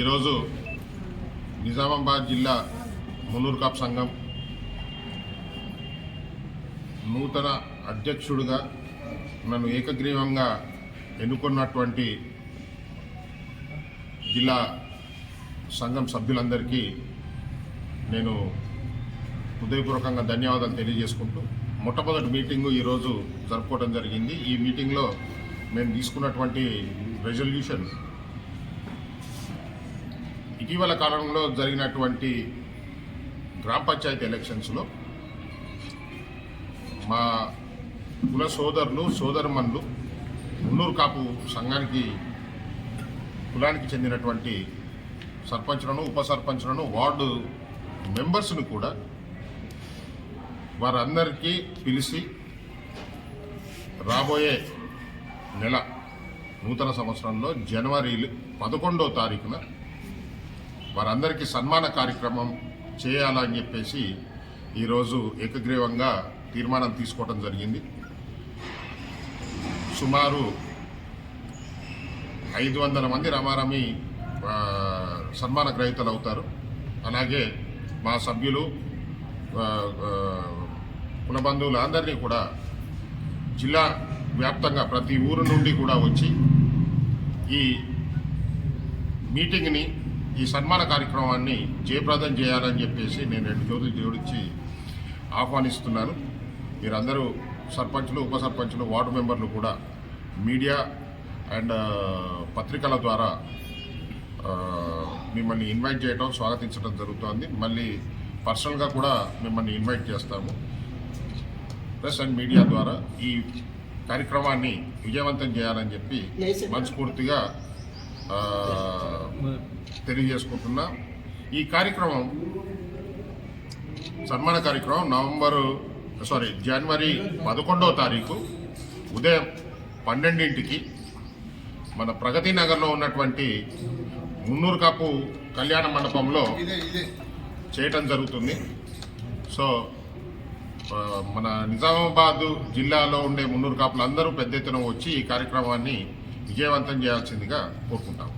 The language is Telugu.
ఈరోజు నిజామాబాద్ జిల్లా మునూర్కాప్ కాప్ సంఘం నూతన అధ్యక్షుడిగా నన్ను ఏకగ్రీవంగా ఎన్నుకున్నటువంటి జిల్లా సంఘం సభ్యులందరికీ నేను హృదయపూర్వకంగా ధన్యవాదాలు తెలియజేసుకుంటూ మొట్టమొదటి మీటింగు ఈరోజు జరుపుకోవడం జరిగింది. ఈ మీటింగ్లో మేము తీసుకున్నటువంటి రెజల్యూషన్ ఇటీవల కాలంలో జరిగినటువంటి గ్రామ పంచాయతీ ఎలక్షన్స్లో మా కుల సోదరులు సోదరుమన్లు ఉన్నూరు కాపు సంఘానికి కులానికి చెందినటువంటి సర్పంచ్లను ఉప సర్పంచ్లను వార్డు మెంబర్స్ను కూడా వారందరికీ పిలిచి రాబోయే నెల నూతన సంవత్సరంలో జనవరి పదకొండో తారీఖున వారందరికీ సన్మాన కార్యక్రమం చేయాలని చెప్పేసి ఈరోజు ఏకగ్రీవంగా తీర్మానం తీసుకోవడం జరిగింది. సుమారు ఐదు వందల మంది రమారమి సన్మాన గ్రహీతలు అవుతారు. అలాగే మా సభ్యులు ఆ, అందరినీ కూడా జిల్లా వ్యాప్తంగా ప్రతి ఊరు నుండి కూడా వచ్చి ఈ మీటింగ్ని ఈ సన్మాన కార్యక్రమాన్ని జయప్రదం చేయాలని చెప్పేసి నేను రెండు రోజులు జోడించి ఆహ్వానిస్తున్నాను. మీరందరూ సర్పంచులు ఉప సర్పంచులు వార్డు మెంబర్లు కూడా మీడియా అండ్ పత్రికల ద్వారా మిమ్మల్ని ఇన్వైట్ చేయడం స్వాగతించడం జరుగుతోంది. మళ్ళీ పర్సనల్గా కూడా మిమ్మల్ని ఇన్వైట్ చేస్తాము. ప్రెస్ అండ్ మీడియా ద్వారా ఈ కార్యక్రమాన్ని విజయవంతం చేయాలని చెప్పి మనస్ఫూర్తిగా తెలియజేసుకుంటున్నా. ఈ కార్యక్రమం సన్మాన కార్యక్రమం నవంబరు సారీ జనవరి పదకొండవ తారీఖు ఉదయం పన్నెండింటికి మన ప్రగతి నగర్లో ఉన్నటువంటి మున్నూరు కాపు కళ్యాణ మండపంలో చేయటం జరుగుతుంది. సో మన నిజామాబాద్ జిల్లాలో ఉండే మున్నూరు కాపులు అందరూ పెద్ద ఎత్తున వచ్చి ఈ కార్యక్రమాన్ని విజయవంతం చేయాల్సిందిగా కోరుకుంటాం